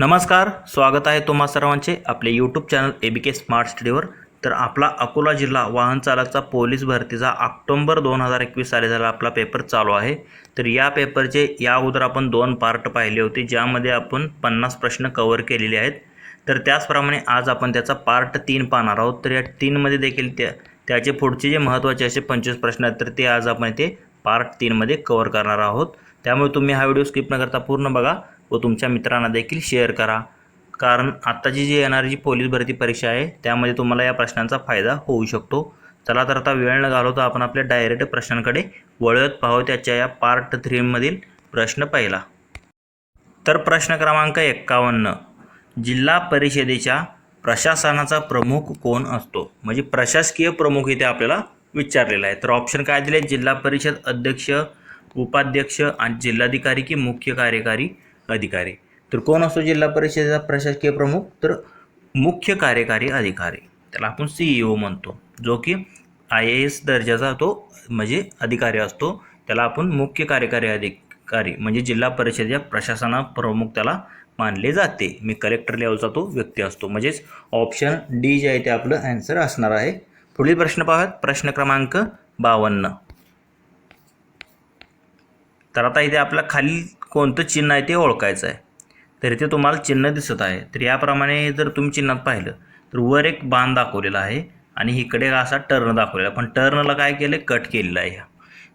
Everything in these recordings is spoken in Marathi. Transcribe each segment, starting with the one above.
नमस्कार स्वागत आहे तुम्हा सर्वांचे आपले YouTube channel A B K smart स्टडीवर तर आपला अकोला जिल्हा वाहन चालकचा पोलीस भरतीचा ऑक्टोंबर दोन हजार एकवीस साली झाला आपला पेपर चालू आहे. तर या पेपरचे या अगोदर आपण दोन पार्ट पाहिले होते ज्यामध्ये आपण पन्नास प्रश्न कवर केलेले आहेत. तर त्याचप्रमाणे आज आपण त्याचा पार्ट तीन पाहणार आहोत. तर या तीनमध्ये देखील त्या त्याचे पुढचे जे महत्त्वाचे असे पंचवीस प्रश्न आहेत तर ते आज आपण ते पार्ट तीनमध्ये कवर करणार आहोत. त्यामुळे तुम्ही हा व्हिडिओ स्किप न करता पूर्ण बघा. व तुमच्या मित्रांना देखील शेअर करा. कारण आत्ताची जी येणारी जी पोलीस भरती परीक्षा आहे त्यामध्ये तुम्हाला या प्रश्नांचा फायदा होऊ शकतो. चला तर आता वेळ न घालवता आपण आपल्या डायरेक्ट प्रश्नांकडे वळत पाहू त्याच्या या पार्ट थ्रीमधील प्रश्न पहिला. तर प्रश्न क्रमांक एक्कावन्न. जिल्हा परिषदेच्या प्रशासनाचा प्रमुख कोण असतो? म्हणजे प्रशासकीय प्रमुख इथे आपल्याला विचारलेला आहे. तर ऑप्शन काय दिले जिल्हा परिषद अध्यक्ष उपाध्यक्ष आणि जिल्हाधिकारी की मुख्य कार्यकारी अधिकारी. तर कोण असतो जिल्हा परिषदेचा प्रशासकीय प्रमुख तर मुख्य कार्यकारी अधिकारी. त्याला आपण सी ई ओ म्हणतो. जो की आय ए एस दर्जाचा तो म्हणजे अधिकारी असतो. त्याला आपण मुख्य कार्यकारी अधिकारी म्हणजे जिल्हा परिषदेच्या प्रशासना प्रमुख त्याला मानले जाते. मी कलेक्टर लेवलचा तो व्यक्ती असतो. म्हणजेच ऑप्शन डी जे आहे ते आपलं ॲन्सर असणार आहे. पुढील प्रश्न पाहत प्रश्न क्रमांक बावन्न. तर आता इथे आपला खाली कोणतं चिन्ह आहे ते ओळखायचं आहे. तर इथे तुम्हाला चिन्ह दिसत आहे. तर याप्रमाणे जर तुम्ही चिन्हात पाहिलं तर वर एक बाण दाखवलेला आहे आणि इकडे असा टर्न दाखवलेला पण टर्नला काय केलं कट केलेलं आहे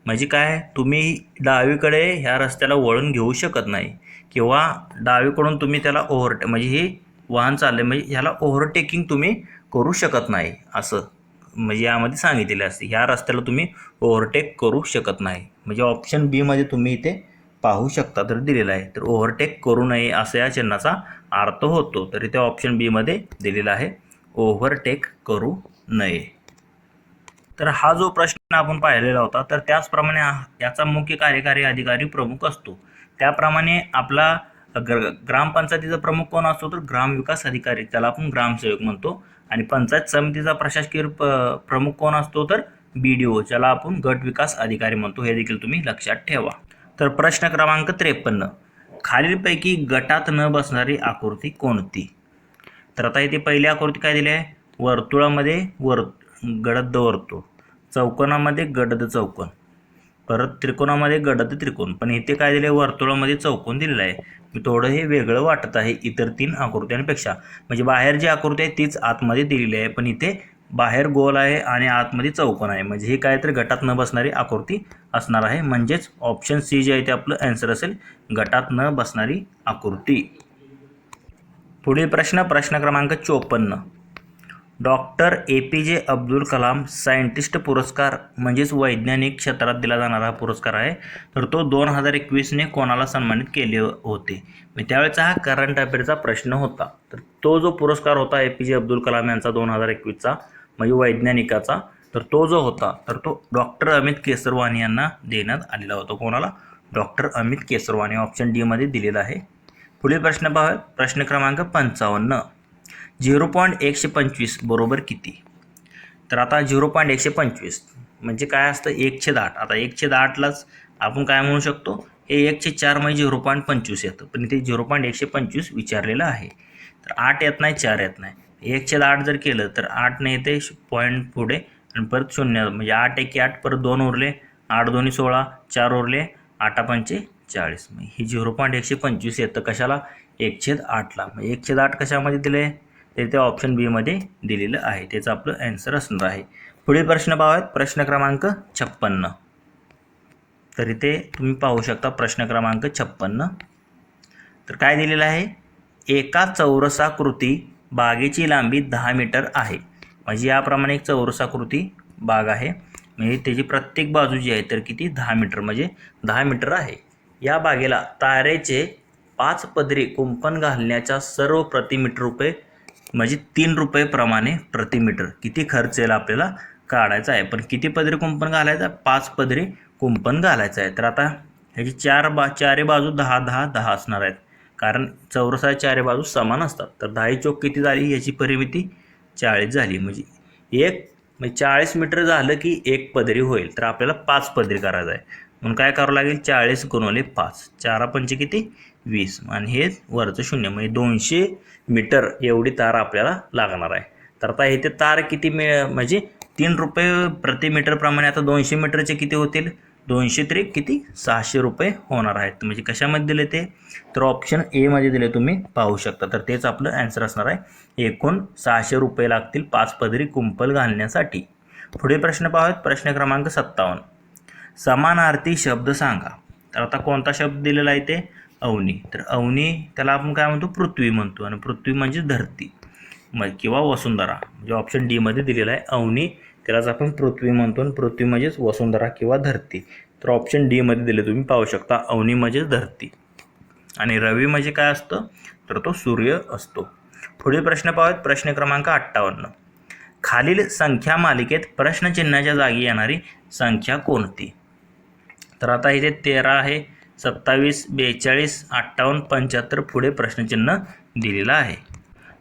म्हणजे काय तुम्ही डावीकडे ह्या रस्त्याला वळून घेऊ शकत नाही किंवा डावीकडून तुम्ही त्याला ओव्हरटे म्हणजे हे वाहन चालले म्हणजे ह्याला ओव्हरटेकिंग तुम्ही करू शकत नाही असं म्हणजे यामध्ये सांगितलेलं असते. ह्या रस्त्याला तुम्ही ओव्हरटेक करू शकत नाही. म्हणजे ऑप्शन बीमध्ये तुम्ही इथे पाहू शकता तर दिलेला आहे. तर ओव्हरटेक करू नये असं या चिन्हाचा अर्थ होतो. तर इथे ऑप्शन बीमध्ये दिलेला आहे. ओव्हरटेक करू नये. तर हा जो प्रश्न आपण पाहिलेला होता तर त्याचप्रमाणे हा- याचा मुख्य कार्यकारी अधिकारी प्रमुख असतो. त्याप्रमाणे आपला ग्र ग्रामपंचायतीचा प्रमुख कोण असतो? तर ग्रामविकास अधिकारी. त्याला आपण ग्रामसेवक म्हणतो. आणि पंचायत समितीचा प्रशासकीय प प्रमुख कोण असतो? तर बी डी ओ ज्याला आपण गट विकास अधिकारी म्हणतो. हे देखील तुम्ही लक्षात ठेवा. तर प्रश्न क्रमांक त्रेपन्न. खालीलपैकी गटात न बसणारी आकृती कोणती? तर आता इथे पहिली आकृती काय दिली आहे? वर्तुळामध्ये वर गडद वर्तुळ. चौकोनामध्ये गडद चौकोन. परत त्रिकोणामध्ये गडद त्रिकोण पण इथे काय दिलं आहे वर्तुळामध्ये चौकोन दिलेलं आहे. मी थोडं हे वेगळं वाटत आहे इतर तीन आकृत्यांपेक्षा. म्हणजे बाहेर जी आकृती आहे तीच आतमध्ये दिलेली आहे. पण इथे बाहेर गोल आहे आणि आतमध्ये चौकोन आहे. म्हणजे हे काय तर गटात न बसणारी आकृती असणार आहे. म्हणजेच ऑप्शन सी जे आहे ते आपलं ॲन्सर असेल गटात न बसणारी आकृती. पुढील प्रश्न प्रश्न क्रमांक चोपन्न. डॉक्टर ए पी जे अब्दुल कलाम सायंटिस्ट पुरस्कार म्हणजेच वैज्ञानिक क्षेत्रात दिला जाणारा पुरस्कार आहे. तर तो दोन हजार एकवीसने कोणाला सन्मानित केले होते? मी त्यावेळेचा हा करंट अफेअरचा प्रश्न होता. तर तो जो पुरस्कार होता ए पी जे अब्दुल कलाम यांचा दोन हजार एकवीसचा वैज्ञानिकाचा तर तो जो होता तर तो डॉक्टर अमित केसरवानी यांना देण्यात आलेला होता. कोणाला? डॉक्टर अमित केसरवानी ऑप्शन डीमध्ये दिलेला आहे. पुढील प्रश्न पाहूया प्रश्न क्रमांक पंचावन्न. झिरो पॉईंट एकशे पंचवीस बरोबर किती? तर आता झिरो पॉईंट एकशे पंचवीस म्हणजे काय असतं? एकशे आठ. आता एकशे आठलाच आपण काय म्हणू शकतो? हे एकशे चार म्हणजे झिरो पॉईंट पंचवीस येतं. पण इथे झिरो पॉईंट एकशे पंचवीस विचारलेलं आहे. तर आठ येत नाही चार येत नाही. एकशे आठ जर केलं तर आठने येते पॉईंट पुढे आणि परत शून्य. म्हणजे आठ एके आठ परत दोन उरले आठ दोन्ही सोळा चार उरले आठा पंचे चाळीस. मग ही झिरो पॉईंट एकशे पंचवीस येतं कशाला? एकशे आठला मग एकशे आठ कशामध्ये दिले? ते ते ऑप्शन बीमध्ये दिलेलं आहे. त्याचं आपलं ॲन्सर असणार आहे. पुढील प्रश्न पाहूयात. प्रश्न क्रमांक छप्पन्न. तर इथे तुम्ही पाहू शकता प्रश्न क्रमांक छप्पन्न. तर काय दिलेलं आहे? एका चौरसाकृती बागेची लांबी दहा मीटर आहे. म्हणजे याप्रमाणे एक चौरसाकृती बाग आहे. म्हणजे त्याची प्रत्येक बाजू जी आहे तर किती? दहा मीटर. म्हणजे दहा मीटर आहे. या बागेला तारेचे पाच पदरी कुंपण घालण्याच्या सर्व प्रति मीटर रुपये म्हणजे तीन रुपये प्रमाणे प्रति मीटर. किती खर्च येईल आपल्याला काढायचा आहे. पण किती पदरी कुंपण घालायचं आहे? पाच पदरी कुंपण घालायचं आहे. तर आता ह्याची चार बा चारे बाजू दहा दहा दहा असणार आहेत. कारण चौरसा चारे बाजू समान असतात. तर दहाही चौक किती झाली याची परिमिती? चाळीस झाली. म्हणजे एक म्हणजे चाळीस मीटर झालं की एक पदरी होईल. तर आपल्याला पाच पदरी करायचं आहे. म्हणून काय करावं लागेल? चाळीस गुणवले पाच. चारा पंचे किती? वीस. आणि हे वरचं शून्य. म्हणजे दोनशे मीटर एवढी तार आपल्याला लागणार आहे. तर आता इथे तार किती मिळ म्हणजे तीन रुपये प्रति मीटरप्रमाणे आता दोनशे मीटरचे किती होतील? दोनशे तरी किती? सहाशे रुपये होणार आहेत. म्हणजे कशामध्ये दिले ते? तर ऑप्शन एमध्ये दिले तुम्ही पाहू शकता. तर तेच आपलं ॲन्सर असणार आहे. एकूण सहाशे रुपये लागतील पाच पदरी कुंपल घालण्यासाठी. पुढे प्रश्न पाहूयात. प्रश्न क्रमांक सत्तावन्न. समानार्थी शब्द सांगा. तर आता कोणता शब्द दिलेला आहे ते? अवनी. तर अवनी त्याला आपण काय म्हणतो? पृथ्वी म्हणतो. आणि पृथ्वी म्हणजे धरती. मग किंवा वसुंधरा. म्हणजे ऑप्शन डीमध्ये दिलेला आहे. अवनी त्यालाच आपण पृथ्वी म्हणतो पृथ्वी म्हणजेच वसुंधरा किंवा धरती. तर ऑप्शन डीमध्ये दिले तुम्ही पाहू शकता. अवनी म्हणजेच धरती. आणि रवी म्हणजे काय असतं? तर तो सूर्य असतो. पुढील प्रश्न पाहूयात. प्रश्न क्रमांक अठ्ठावन्न. खालील संख्या मालिकेत प्रश्नचिन्हाच्या जागी येणारी संख्या कोणती? तर आता इथे तेरा आहे सत्तावीस बेचाळीस अठ्ठावन्न पंच्याहत्तर पुढे प्रश्नचिन्ह दिलेलं आहे.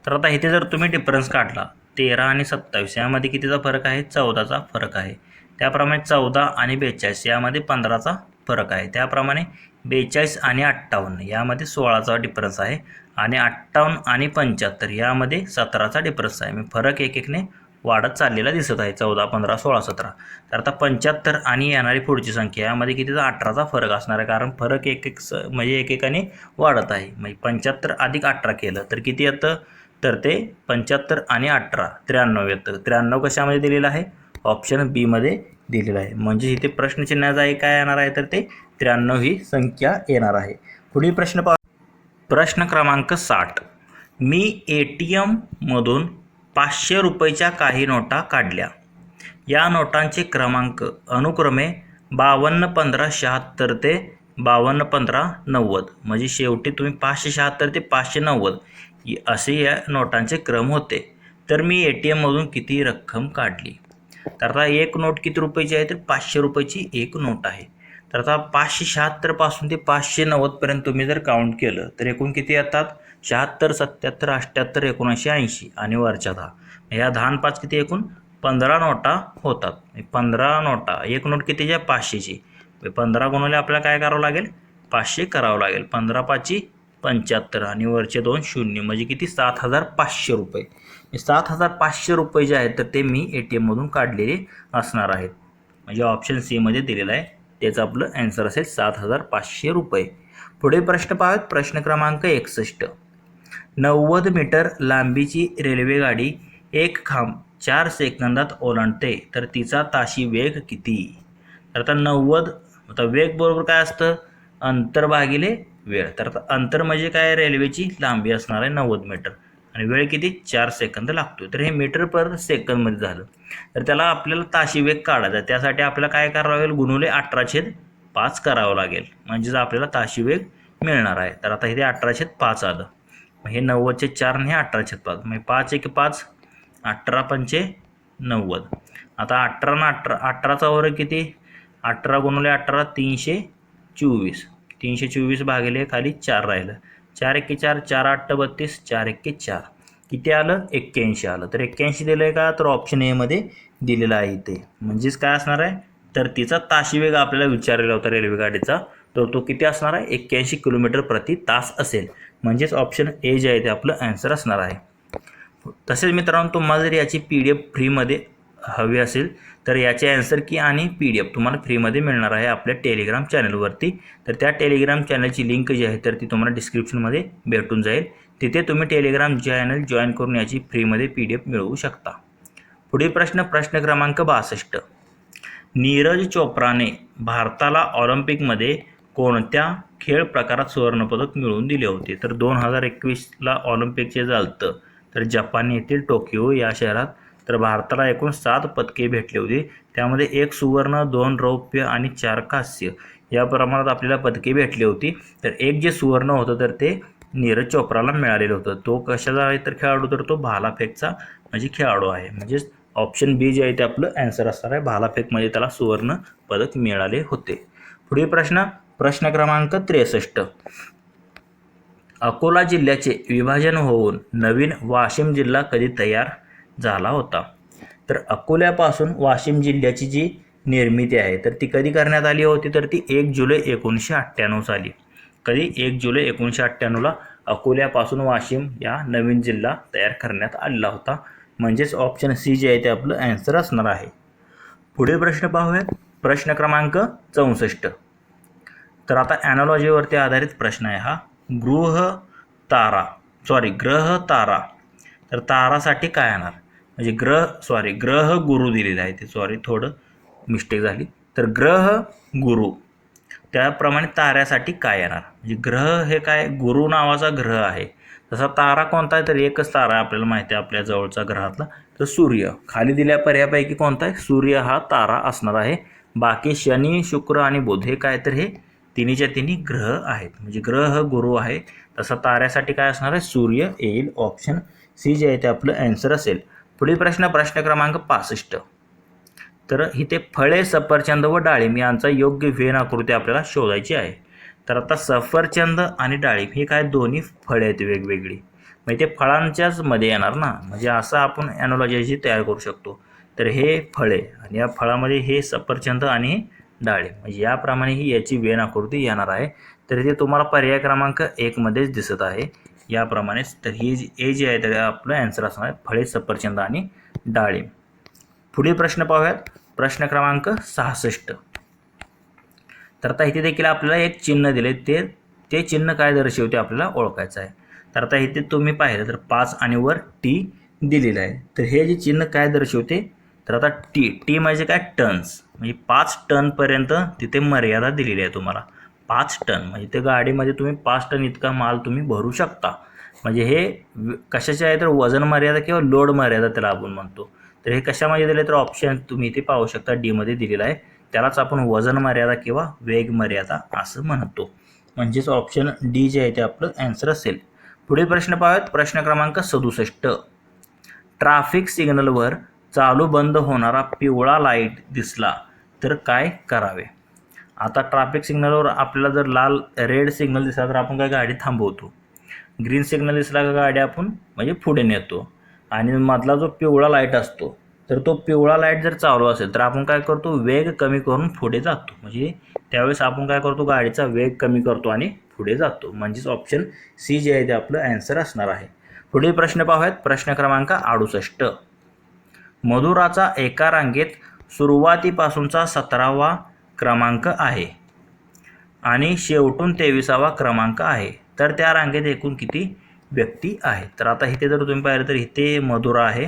तर आता इथे जर तुम्ही डिफरन्स काढला तेरा आणि सत्तावीस यामध्ये कितीचा फरक आहे? चौदाचा फरक आहे. त्याप्रमाणे चौदा आणि बेचाळीस यामध्ये पंधराचा फरक आहे. त्याप्रमाणे बेचाळीस आणि अठ्ठावन्न यामध्ये सोळाचा डिफरन्स आहे आणि अठ्ठावन्न आणि पंच्याहत्तर यामध्ये सतराचा डिफरन्स आहे. मी फरक एक एकने वाढत चाललेला दिसत आहे. चौदा पंधरा सोळा सतरा. तर आता पंच्याहत्तर आणि येणारी पुढची संख्या यामध्ये कितीचा? अठराचा फरक असणार आहे. कारण फरक एक एक स म्हणजे एकेकाने वाढत आहे. म्हणजे पंच्याहत्तर अधिक अठरा केलं तर किती येतं? तर ते पंच्याहत्तर आणि अठरा त्र्याण्णव येतं. त्र्याण्णव कशामध्ये दिलेलं आहे? ऑप्शन बीमध्ये दिलेलं आहे. म्हणजे इथे प्रश्नचिन्हाचा आहे काय येणार आहे? तर ते त्र्याण्णव ही संख्या येणार आहे. पुढील प्रश्न पा प्रश्न क्रमांक साठ. मी ए टी एममधून पाचशे रुपयेच्या काही नोटा काढल्या. या नोटांचे क्रमांक अनुक्रमे बावन्न पंधरा शहात्तर ते बावन्न पंधरा नव्वद. म्हणजे शेवटी तुम्ही पाचशे शहात्तर ते पाचशे नव्वद असे या नोटांचे क्रम होते. तर मी ए टी एममधून किती रक्कम काढली? तर आता एक नोट किती रुपयाची आहे? तर पाचशे रुपयाची एक नोट आहे. तर आता पाचशे शहात्तरपासून ते पाचशे नव्वदपर्यंत तुम्ही जर काउंट केलं तर एकूण किती येतात? शहात्तर सत्याहत्तर अठ्ठ्याहत्तर एकोणऐंशी ऐंशी आणि वरच्या दहा. ह्या दहा पाच किती एकूण? पंधरा नोटा होतात. पंधरा नोटा. एक नोट कितीची आहे? पाचशेची. पंधरा गुणवले आपल्याला काय करावं लागेल? पाचशे करावं लागेल. पंधरा पाचशे पंच्याहत्तर आणि वरचे दोन शून्य म्हणजे किती? सात हजार पाचशे रुपये. सात हजार पाचशे रुपये जे आहेत तर ते मी ए टी एममधून काढलेले असणार आहेत. म्हणजे ऑप्शन सीमध्ये दिलेलं आहे. त्याचं आपलं ॲन्सर असेल सात हजार पाचशे रुपये. पुढे प्रश्न पाहत प्रश्न क्रमांक एकसष्ट. नव्वद मीटर लांबीची रेल्वेगाडी एक खांब चार सेकंदात ओलांडते तर तिचा ताशी वेग किती? तर आता नव्वद आता वेग बरोबर काय असतं? अंतर भागिले वेळ. तर आता अंतर म्हणजे काय? रेल्वेची लांबी असणार आहे नव्वद मीटर. आणि वेळ किती? चार सेकंद लागतो तर हे मीटर पर सेकंदमध्ये झालं. तर त्याला आपल्याला ताशी वेग काढायचा त्यासाठी आपल्याला काय करावं लागेल? गुणवले अठरा छेद पाच करावं लागेल. म्हणजेच आपल्याला ताशी वेग मिळणार आहे. तर आता इथे अठरा छेद पाच आलं. मग हे नव्वदचे चार आणि हे अठरा छेद पाच. म्हणजे पाच एक पाच अठरा पंचे नव्वद. आता अठरा ना अठरा अठराचा वर्ग किती? अठरा गुणवले अठरा तीनशे चोवीस. तीनशे चोवीस भागिले खाली चार राहिलं. चार एक्के चार चार आठ बत्तीस चार एक्के चार. किती आलं? एक्क्याऐंशी आलं. तर एक्क्याऐंशी दिलं आहे का? तर ऑप्शन एमध्ये दिलेलं आहे इथे. म्हणजेच काय असणार आहे? तर तिचा ताशी वेग आपल्याला विचारलेला होता रेल्वे गाडीचा. तर तो किती असणार आहे? एक्क्याऐंशी किलोमीटर प्रति तास असेल. म्हणजेच ऑप्शन ए जे आहे ते आपलं ॲन्सर असणार आहे. तसेच मित्रांनो तुम्हाला जर याची पी डी एफ फ्रीमध्ये हवी असेल तर याचे ॲन्सर की आणि पी डी एफ तुम्हाला फ्रीमध्ये मिळणार आहे आपल्या टेलिग्राम चॅनलवरती तर त्या टेलिग्राम चॅनलची लिंक जी आहे तर ती तुम्हाला डिस्क्रिप्शनमध्ये भेटून जाईल. तिथे तुम्ही टेलिग्राम चॅनल जॉईन करून याची फ्रीमध्ये पी डी एफ मिळवू शकता. पुढील प्रश्न प्रश्न क्रमांक बासष्ट. नीरज चोप्राने भारताला ऑलिम्पिकमध्ये कोणत्या खेळ प्रकारात सुवर्णपदक मिळवून दिले होते? तर दोन हजार एकवीसला ऑलिम्पिकचे झालतं तर जपान येथील टोकियो या शहरात तर भारताला एकूण सात पदके भेटली होती. त्यामध्ये एक सुवर्ण दोन रौप्य आणि चार कांस्य या प्रमाणात आपल्याला पदके भेटली होती. तर एक जे सुवर्ण होतं तर ते नीरज चोप्राला मिळालेलं होतं. तो कशाचा आहे तर खेळाडू? तर तो भालाफेकचा म्हणजे खेळाडू आहे. म्हणजेच ऑप्शन बी जे आहे ते आपलं ॲन्सर असणार आहे. भालाफेकमध्ये त्याला सुवर्ण पदक मिळाले होते. पुढील प्रश्न प्रश्न क्रमांक त्रेसष्ट. अकोला जिल्ह्याचे विभाजन होऊन नवीन वाशिम जिल्हा कधी तयार झाला होता. तर अकोल्यापासून वाशिम जिल्ह्याची जी निर्मिती आहे तर ती कधी करण्यात आली होती? तर ती एक जुलै एकोणीसशे अठ्ठ्याण्णव साली. कधी? एक जुलै एकोणीसशे अठ्ठ्याण्णवला अकोल्यापासून वाशिम या नवीन जिल्हा तयार करण्यात आलेला होता. म्हणजेच ऑप्शन सी जे आहे ते आपलं ॲन्सर असणार आहे. पुढे प्रश्न पाहूयात. प्रश्न क्रमांक चौसष्ट. तर आता ॲनॉलॉजीवरती आधारित प्रश्न आहे हा. गृह तारा. सॉरी ग्रह तारा. तर तारासाठी काय येणार? म्हणजे ग्रह सॉरी ग्रह गुरु दिलेलं आहे ते. सॉरी थोडं मिस्टेक झाली. तर ग्रह गुरु. त्याप्रमाणे ताऱ्यासाठी काय येणार? म्हणजे ग्रह हे काय गुरु नावाचा ग्रह आहे. तसा तारा कोणता आहे? तर एकच तारा आहे आपल्याला माहिती आहे आपल्या जवळचा ग्रहातला. तर सूर्य. खाली दिल्या पर्यायापैकी कोणता आहे? सूर्य हा तारा असणार आहे. बाकी शनी शुक्र आणि बुध हे काय? तर हे तिन्हीच्या तिन्ही ग्रह आहेत. म्हणजे ग्रह गुरु आहे. तसा ताऱ्यासाठी काय असणार आहे? सूर्य येईल. ऑप्शन सी जे आहे ते आपलं ॲन्सर असेल. पुढील प्रश्न प्रश्न क्रमांक पासष्ट. तर इथे फळे सफरचंद व डाळिंब यांचा योग्य वेन आकृती आपल्याला शोधायची आहे. तर आता सफरचंद आणि डाळिंब ही काय दोन्ही फळे आहेत वेगवेगळी. म्हणजे ते फळांच्याच मध्ये येणार ना? म्हणजे असं आपण ॲनॉलॉजी तयार करू शकतो. तर हे फळे आणि या फळामध्ये हे सफरचंद आणि डाळिंब म्हणजे याप्रमाणे ही याची वेन आकृती येणार आहे. तर इथे तुम्हाला पर्याय क्रमांक एकमध्येच दिसत आहे. याप्रमाणेच तर ही जी ए जी आहे तर आपलं ॲन्सर असणार आहे फळे सफरचंद आणि डाळिंब पुढील प्रश्न पाहूयात. प्रश्न क्रमांक सहासष्ट. तर आता इथे देखील आपल्याला एक चिन्ह दिले. ते ते चिन्ह काय दर्शवते आपल्याला ओळखायचं आहे. तर आता इथे तुम्ही पाहिलं तर पाच आणि वर टी दिलेलं आहे. तर हे जे चिन्ह काय दर्शवते? तर आता टी टी म्हणजे काय? टन्स. म्हणजे पाच टनपर्यंत तिथे मर्यादा दिलेली आहे तुम्हाला. पाच टन म्हणजे ते गाडीमध्ये तुम्ही पाच टन इतका माल तुम्ही भरू शकता. म्हणजे हे कशाचे आहे तर वजन मर्यादा किंवा लोड मर्यादा त्याला आपण म्हणतो. तर हे कशामध्ये दिले तर ऑप्शन तुम्ही इथे पाहू शकता डीमध्ये दिलेलं आहे. त्यालाच आपण वजन मर्यादा किंवा वेग मर्यादा असं म्हणतो. म्हणजेच ऑप्शन डी जे आहे ते आपलं ॲन्सर असेल. पुढील प्रश्न पाहूयात. प्रश्न क्रमांक सदुसष्ट. ट्राफिक सिग्नलवर चालू बंद होणारा पिवळा लाइट दिसला तर काय करावे? आता ट्रॅफिक सिग्नलवर आपल्याला जर लाल रेड सिग्नल दिसला तर आपण काय गाडी थांबवतो. ग्रीन सिग्नल दिसला का गाडी आपण म्हणजे पुढे नेतो. आणि मधला जो पिवळा लाइट असतो तर तो पिवळा लाइट जर चालू असेल तर आपण काय करतो? वेग कमी करून पुढे जातो. म्हणजे त्यावेळेस आपण काय करतो? गाडीचा वेग कमी करतो आणि पुढे जातो. म्हणजेच ऑप्शन सी जे आहे ते आपलं ॲन्सर असणार आहे. पुढील प्रश्न पाहूयात. प्रश्न क्रमांक अडुसष्ट. मधुराचा एका रांगेत सुरुवातीपासूनचा सतरावा क्रमांक आहे. आणि शेवटून तेविसावा क्रमांक आहे. तर त्या रांगेत एकूण किती व्यक्ती आहेत? तर आता इथे जर तुम्ही पाहिलं तर इथे मधुरा आहे.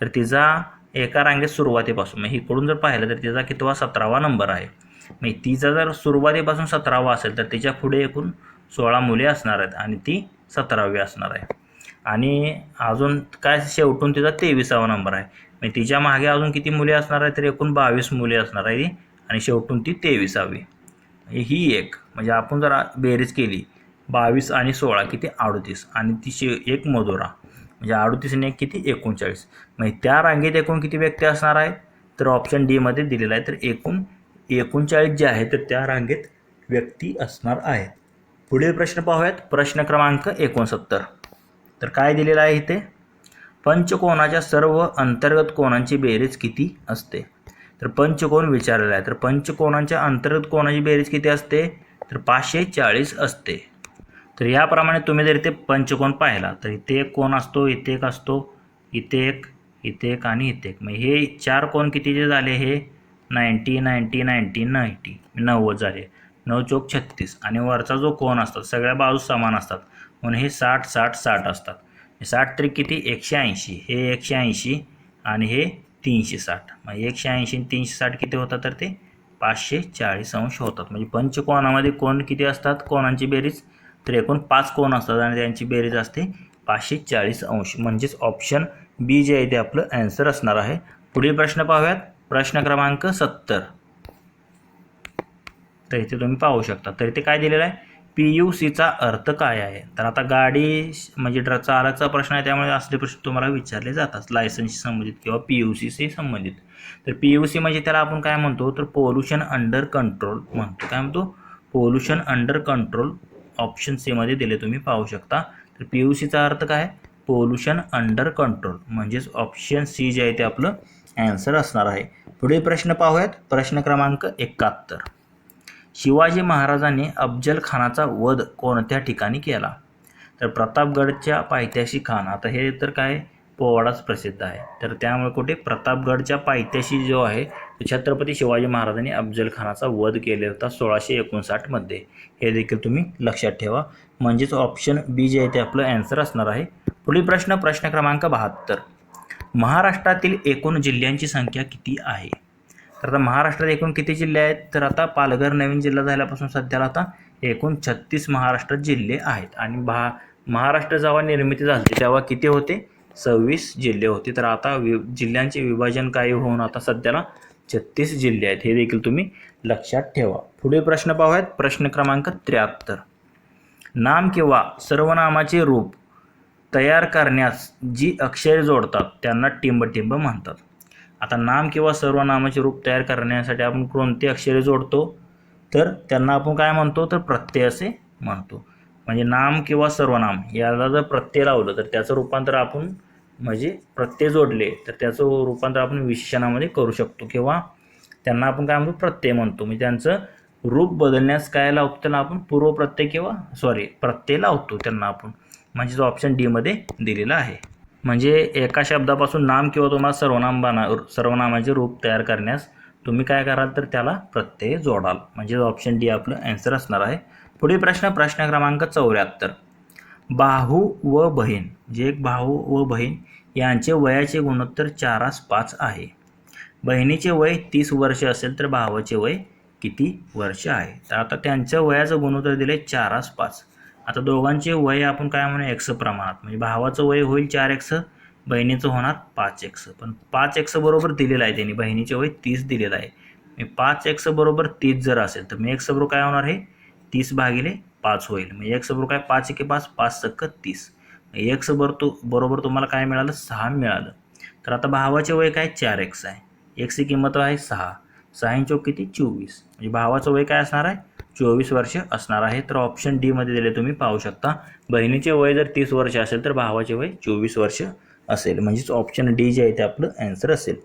तर तिचा एका रांगेत सुरुवातीपासून मग इकडून जर पाहिलं तर तिचा कितवा? सतरावा नंबर आहे. मग तिचा जर सुरुवातीपासून सतरावा असेल तर तिच्या पुढे एकूण सोळा मुले असणार आहेत आणि ती सतरावी असणार आहे. आणि अजून काय शेवटून तिचा तेविसावा नंबर आहे. मग तिच्यामागे अजून किती मुले असणार आहेत? तर एकूण बावीस मुले असणार आहे. आणि शेवटून ती तेविसावी. ही एक म्हणजे आपण जर बेरीज केली बावीस आणि सोळा किती अडतीस आणि ती शे एक मधुरा. म्हणजे अडतीस आणि एक किती? एकोणचाळीस. म्हणजे त्या रांगेत एकूण किती व्यक्ती असणार आहे तर ऑप्शन डीमध्ये दिलेला आहे तर एकूण एकोणचाळीस जे आहे तर त्या रांगेत व्यक्ती असणार आहेत. पुढील प्रश्न पाहूयात. प्रश्न क्रमांक एकोणसत्तर. तर काय दिलेलं आहे इथे? पंचकोनाच्या सर्व अंतर्गत कोणांची बेरीज किती असते? तर पंचकोन विचारलेला आहे. तर पंचकोनांच्या अंतर्गत कोणाची बेरीज किती असते? तर पाचशे चाळीस असते. तर याप्रमाणे तुम्ही जर इथे पंचकोन पाहिला तर इथे एक कोण असतो इथे एक असतो इथे एक इथे एक आणि इथे एक. मग हे चार कोण कितीचे झाले हे? Ninety ninety ninety ninety. नव्वद झाले. नऊ चौक छत्तीस. आणि वरचा जो कोण असतात सगळ्या बाजू समान असतात. म्हणून हे साठ साठ साठ असतात. साठ तरी किती? एकशे ऐंशी. हे एकशे ऐंशी आणि हे तीनशे साठ. मग एकशे ऐंशी तीनशे साठ किती होतात तर ते? पाचशे चाळीस अंश होतात. म्हणजे पंचकोनामध्ये कोण किती असतात? कोणांची बेरीज? तर एकूण पाच कोण असतात आणि त्यांची बेरीज असते पाचशे चाळीस अंश. म्हणजेच ऑप्शन बी जे आहे ते आपलं ॲन्सर असणार आहे. पुढील प्रश्न पाहूयात. प्रश्न क्रमांक सत्तर. तर इथे तुम्ही पाहू शकता. तर इथे काय दिलेलं आहे? पी यू सीचा अर्थ काय आहे? तर आता गाडी म्हणजे ड्र चालकचा प्रश्न आहे त्यामुळे असले प्रश्न तुम्हाला विचारले जातात. लायसन्सशी संबंधित किंवा पी यू सीशी संबंधित. तर पी यू सी म्हणजे त्याला आपण काय म्हणतो? तर पोल्युशन अंडर कंट्रोल म्हणतो. काय म्हणतो? पोल्युशन अंडर कंट्रोल ऑप्शन सीमध्ये दिले तुम्ही पाहू शकता. तर पी यू सीचा अर्थ काय? पोल्युशन अंडर कंट्रोल म्हणजेच ऑप्शन सी जे आहे ते आपलं ॲन्सर असणार आहे. पुढील प्रश्न पाहूयात. प्रश्न क्रमांक एकाहत्तर. शिवाजी महाराजांनी अफजलखानाचा वध कोणत्या ठिकाणी केला? तर प्रतापगडच्या पायथ्याशी खान. आता हे तर काय पोवाडाच प्रसिद्ध आहे. तर त्यामुळे कुठे? प्रतापगडच्या पायथ्याशी जो आहे तो छत्रपती शिवाजी महाराजांनी अफजलखानाचा वध केला होता सोळाशे एकोणसाठमध्ये हे देखील तुम्ही लक्षात ठेवा. म्हणजेच ऑप्शन बी जे आहे ते आपलं ॲन्सर असणार आहे. पुढील प्रश्न प्रश्न क्रमांक बहात्तर. महाराष्ट्रातील एकूण जिल्ह्यांची संख्या किती आहे? तर आता महाराष्ट्रात एकूण किती जिल्हे आहेत? तर आता पालघर नवीन जिल्हा झाल्यापासून सध्याला आता एकूण छत्तीस महाराष्ट्रात जिल्हे आहेत. आणि भा महाराष्ट्र जेव्हा निर्मिती झाली तेव्हा किती होते? सव्वीस जिल्हे होते. तर आता वि जिल्ह्यांचे विभाजन काय होऊन आता सध्याला छत्तीस जिल्हे आहेत. हे देखील तुम्ही लक्षात ठेवा. पुढील प्रश्न पाहूयात. प्रश्न क्रमांक त्र्याहत्तर. नाम किंवा सर्वनामाचे रूप तयार करण्यास जी अक्षरे जोडतात त्यांना टिंबटिंब म्हणतात. आता नाम किंवा सर्वनामाचे रूप तयार करण्यासाठी आपण कोणती अक्षरे जोडतो तर त्यांना आपण काय म्हणतो? तर प्रत्यय असे म्हणतो. म्हणजे नाम किंवा सर्वनाम याला जर प्रत्यय लावलं तर त्याचं रूपांतर आपण म्हणजे प्रत्यय जोडले तर त्याचं रूपांतर आपण विशेषणामध्ये करू शकतो. किंवा त्यांना आपण काय म्हणतो? प्रत्यय म्हणतो. म्हणजे त्यांचं रूप बदलण्यास काय लावतो? त्याला आपण पूर्वप्रत्यय किंवा सॉरी प्रत्यय लावतो त्यांना आपण. म्हणजे जो ऑप्शन डीमध्ये दिलेला आहे. म्हणजे एका शब्दापासून नाम किंवा तुम्हाला सर्वनाम बना सर्वनामाचे रूप तयार करण्यास तुम्ही काय कराल तर त्याला प्रत्यय जोडाल. म्हणजे ऑप्शन डी आपलं ॲन्सर असणार आहे. पुढील प्रश्न प्रश्न क्रमांक चौऱ्याहत्तर. भाऊ व बहीण. जे एक भाऊ व बहीण यांचे वयाचे गुणोत्तर चारास पाच आहे. बहिणीचे वय तीस वर्ष असेल तर भावाचे वय किती वर्ष आहे? तर आता त्यांच्या वयाचं गुणोत्तर दिले चारास पाच. आता दोघांचे वय आपण काय म्हणू एक्स प्रमाणात. म्हणजे भावाचं वय होईल चार एक्स बहिणीचं होणार पाच एक्स पण पाच एक्स बरोबर दिलेलं आहे त्यांनी. बहिणीचे वय तीस दिलेलं आहे. मी पाच एक्स बरोबर तीस जर असेल तर मी एक्स बरोबर काय होणार आहे तीस भागिले पाच होईल. म्हणजे एक्स बरोबर काय? पाच एके पाच पाच सक्क तीस. एक्स बर तो बरोबर तुम्हाला काय मिळालं? सहा मिळालं. तर आता भावाचे वय काय? चार एक्स आहे. एक्सची किंमत आहे सहा. सहा चौक किती? चोवीस. म्हणजे भावाचं वय काय असणार आहे? चोवीस वर्ष असणार आहे. तर ऑप्शन डीमध्ये दिले तुम्ही पाहू शकता. बहिणीचे वय जर तीस वर्ष असेल तर भावाचे वय चोवीस वर्ष असेल. म्हणजेच ऑप्शन डी जे आहे ते आपलं ॲन्सर असेल.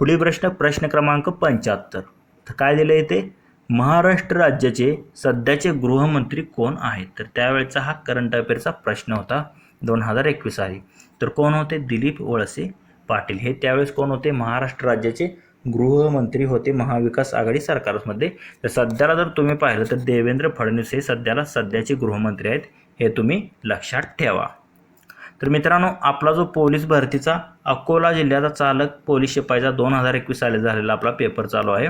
पुढील प्रश्न प्रश्न क्रमांक पंच्याहत्तर. तर काय दिलं आहे ते महाराष्ट्र राज्याचे सध्याचे गृहमंत्री कोण आहेत? तर त्यावेळेचा हा करंट अफेअरचा प्रश्न होता दोन हजार एकवीस आहे तर कोण होते? दिलीप वळसे पाटील. हे त्यावेळेस कोण होते? महाराष्ट्र राज्याचे गृहमंत्री होते महाविकास आघाडी सरकारमध्ये. तर सध्याला जर तुम्ही पाहिलं तर देवेंद्र फडणवीस हे सध्याला सध्याचे गृहमंत्री आहेत हे तुम्ही लक्षात ठेवा. तर मित्रांनो आपला जो पोलीस भरतीचा अकोला जिल्ह्याचा चालक पोलीस शिपाईचा दोन हजार एकवीस साली झालेला आपला पेपर चालू आहे.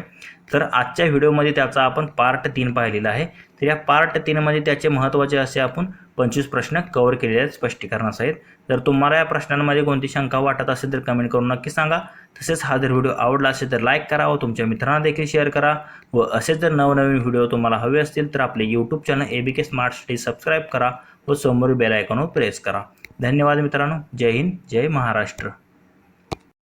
तर आजच्या व्हिडिओमध्ये त्याचा आपण पार्ट तीन पाहिलेला आहे. तर या पार्ट तीनमध्ये त्याचे महत्त्वाचे असे आपण पंचवीस प्रश्न कव्हर केलेले आहेत स्पष्टीकरणासहित. जर तुम्हाला या प्रश्नांमध्ये कोणती शंका वाटत असेल तर कमेंट करून नक्की सांगा. तसेच हा जर व्हिडिओ आवडला असेल तर लाईक करा व तुमच्या मित्रांना देखील शेअर करा. व असे जर नवनवीन व्हिडिओ तुम्हाला हवे असतील तर आपले YouTube channel A B K smart study subscribe करा व समोर बेल आयकॉनवर प्रेस करा. धन्यवाद मित्रांनो. जय हिंद जय महाराष्ट्र.